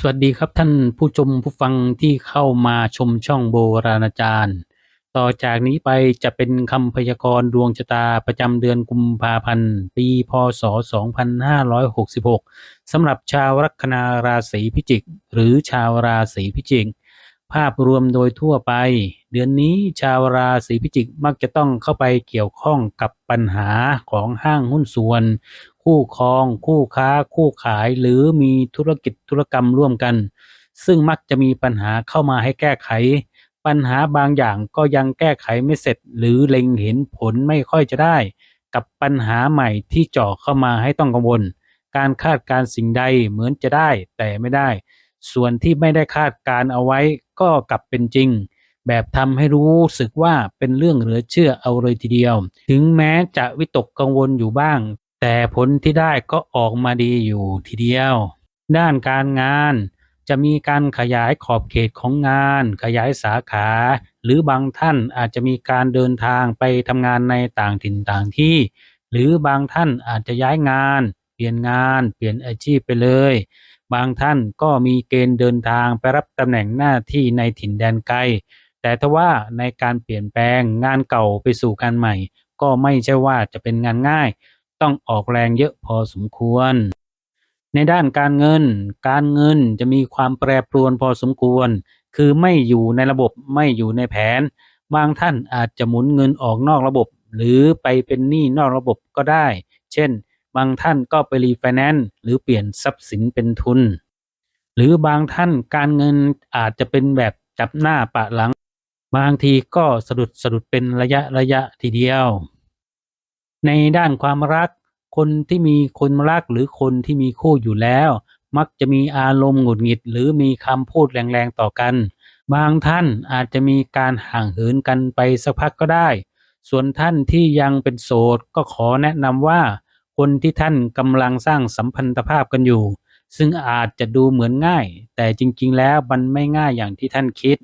สวัสดีครับท่านผู้ชมผู้ฟังที่เข้ามาชมช่องโบราณอาจารย์ ต่อจากนี้ไปจะเป็นคำพยากรณ์ดวงชะตาประจำเดือนกุมภาพันธ์ ปีพศ 2566สำหรับชาวลัคนาราศีพิจิก หรือชาวราศีพิจิก ภาพรวมโดยทั่วไป เดือนนี้ชาวราศีพิจิกมักจะต้องเข้าไปเกี่ยวข้องกับปัญหาของห้างหุ้นส่วน คู่ครอง คู่ค้า คู่ขาย หรือมีธุรกิจธุรกรรมร่วมกัน ซึ่งมักจะมีปัญหาเข้ามาให้แก้ไข ปัญหาบางอย่างก็ยังแก้ไขไม่เสร็จ หรือเล็งเห็นผลไม่ค่อยจะได้ กับปัญหาใหม่ที่เจาะเข้ามาให้ต้องกังวล การคาดการ์สิ่งใดเหมือนจะได้แต่ไม่ได้ ส่วนที่ไม่ได้คาดการ์เอาไว้ก็กลับเป็นจริงแบบทำให้รู้สึกว่าเป็นเรื่องเหลือเชื่อเอาเลยทีเดียว ถึงแม้จะวิตกกังวลอยู่บ้าง แต่ผลที่ได้ก็ออกมาดีอยู่ทีเดียว ด้านการงานจะมีการขยายขอบเขตของงาน ขยายสาขา หรือบางท่านอาจจะมีการเดินทางไปทำงานในต่างถิ่นต่างที่ หรือบางท่านอาจจะย้ายงาน เปลี่ยนงาน เปลี่ยนอาชีพไปเลย บางท่านก็มีเกณฑ์เดินทางไปรับตำแหน่งหน้าที่ในถิ่นแดนไกล แต่ถ้าว่าในการเปลี่ยนแปลงงานเก่าไปสู่การใหม่ ก็ไม่ใช่ว่าจะเป็นงานง่าย ต้องออกแรงเยอะพอสมควร ในด้านการเงิน การเงินจะมีความแปรปรวนพอสมควร คือไม่อยู่ในระบบไม่อยู่ในแผน บางท่านอาจจะหมุนเงินออกนอกระบบ หรือไปเป็นหนี้นอกระบบก็ได้ เช่น บางท่านก็ไปรีไฟแนนซ์หรือเปลี่ยนทรัพย์สินเป็นทุน หรือบางท่านการเงินอาจจะเป็นแบบจับหน้าปะหลัง บางทีก็สะดุดสะดุดเป็นระยะระยะทีเดียว ในด้านความรัก คนที่มีคนรักหรือคนที่มีคู่อยู่แล้ว มักจะมีอารมณ์หงุดหงิด หรือมีคำพูดแรงๆต่อกัน บางท่านอาจจะมีการห่างเหินกันไปสักพักก็ได้ ส่วนท่านที่ยังเป็นโสดก็ขอแนะนำว่า คนที่ท่านกำลังสร้างสัมพันธภาพกันอยู่ ซึ่งอาจจะดูเหมือนง่าย แต่จริงๆ แล้วมันไม่ง่ายอย่างที่ท่านคิด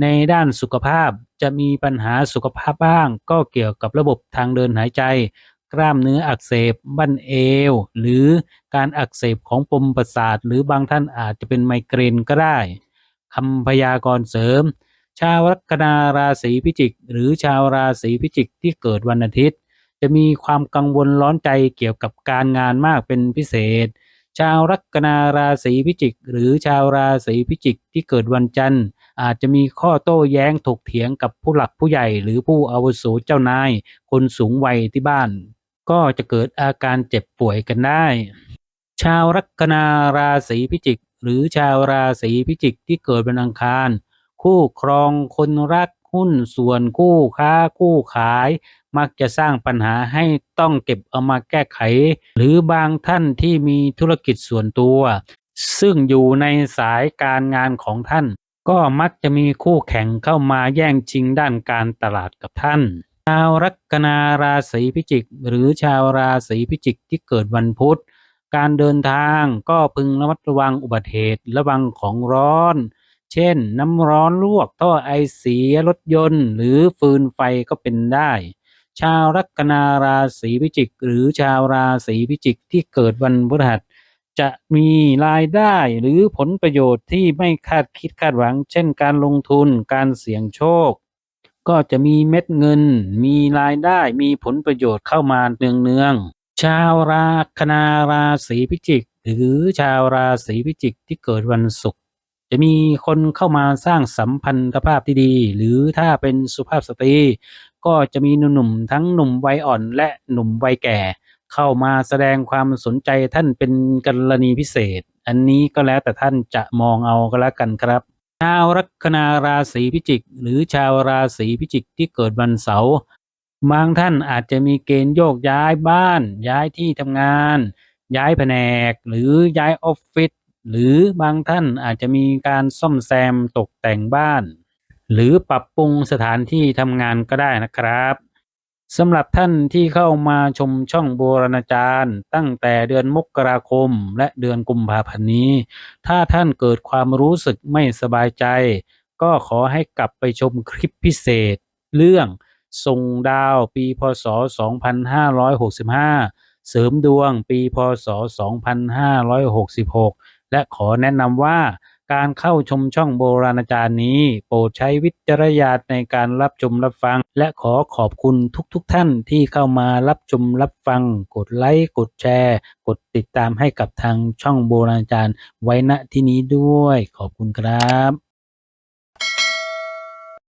ในด้านสุขภาพจะมีปัญหาสุขภาพบ้าง ก็เกี่ยวกับระบบทางเดินหายใจ กล้ามเนื้ออักเสบ บั้นเอว หรือการอักเสบของปมประสาท หรือบางท่านอาจจะเป็นไมเกรนก็ได้คำพยากรณ์เสริม ชาวลัคนาราศีพิจิก หรือชาวราศีพิจิกที่เกิดวันอาทิตย์ จะมีความกังวลร้อนใจเกี่ยวกับการงานมากเป็นพิเศษ ชาวลัคนาราศีพิจิก หรือชาวราศีพิจิกที่เกิดวันจันทร์ อาจจะมีข้อโต้แย้งถกเถียงกับผู้หลักผู้ใหญ่ หรือผู้อาวุโสเจ้านาย คนสูงวัยที่บ้าน ก็จะเกิดอาการเจ็บป่วยกันได้ ชาวลัคนาราศีพิจิก หรือชาวราศีพิจิกที่เกิดวันอังคาร คู่ครองคนรักหุ้นส่วนคู่ค้าคู่ขาย มักจะสร้างปัญหาให้ต้องเก็บเอามาแก้ไข หรือบางท่านที่มีธุรกิจส่วนตัว ซึ่งอยู่ในสายการงานของท่าน ก็มักจะมีคู่แข่งเข้ามาแย่งชิงด้านการตลาดกับท่าน ชาวลัคนาราศีพิจิก หรือชาวราศีพิจิกที่เกิดวันพุธ การเดินทางก็พึงระมัดระวังอุบัติเหตุระวังของร้อน เช่น น้ำร้อนลวกท่อไอเสียรถยนต์ หรือฟืนไฟก็เป็นได้ ชาวลัคนาราศีพิจิก หรือชาวราศีพิจิกที่เกิดวันพฤหัส จะมีรายได้หรือผลประโยชน์ที่ไม่คาดคิดคาดหวัง เช่นการลงทุนการเสี่ยงโชค ก็จะมีเม็ดเงิน มีรายได้มีผลประโยชน์เข้ามาเนืองๆชาวราคนาราศีพิจิก หรือชาวราศีพิจิกที่เกิดวันศุกร์จะมีคนเข้ามาสร้างสัมพันธภาพที่ดี หรือถ้าเป็นสุภาพสตรี ก็จะมีหนุ่มๆทั้งหนุ่มวัยอ่อนและหนุ่มวัยแก่ เข้ามาแสดงความสนใจท่านเป็นกรณีพิเศษ อันนี้ก็แล้วแต่ท่านจะมองเอาก็แล้วกันครับชาวลัคนาราศีพิจิก หรือชาวราศีพิจิกที่เกิดวันเสาร์บางท่านอาจจะมีเกณฑ์โยกย้ายบ้าน ย้ายที่ทำงาน ย้ายแผนก หรือย้ายออฟฟิศหรือบางท่านอาจจะมีการซ่อมแซมตกแต่งบ้าน หรือปรับปรุงสถานที่ทำงานก็ได้นะครับ สำหรับท่านที่เข้ามาชมช่องโบราณาจารย์ ตั้งแต่เดือนมกราคมและเดือนกุมภาพันธ์นี้ ถ้าท่านเกิดความรู้สึกไม่สบายใจ ก็ขอให้กลับไปชมคลิปพิเศษ เรื่องส่งดาวปีพศ 2565 เสริมดวงปีพศ 2566 และขอแนะนำว่า การเข้าชมช่องโบราณอาจารย์นี้ โปรดใช้วิจารณญาณในการรับชมรับฟัง และขอขอบคุณทุกๆทท่านที่เข้ามารับชมรับฟัง กดไลค์กดแชร์ กดติดตามให้กับทางช่องโบราณอาจารย์ไว้ณที่นี้ด้วย ขอบคุณครับ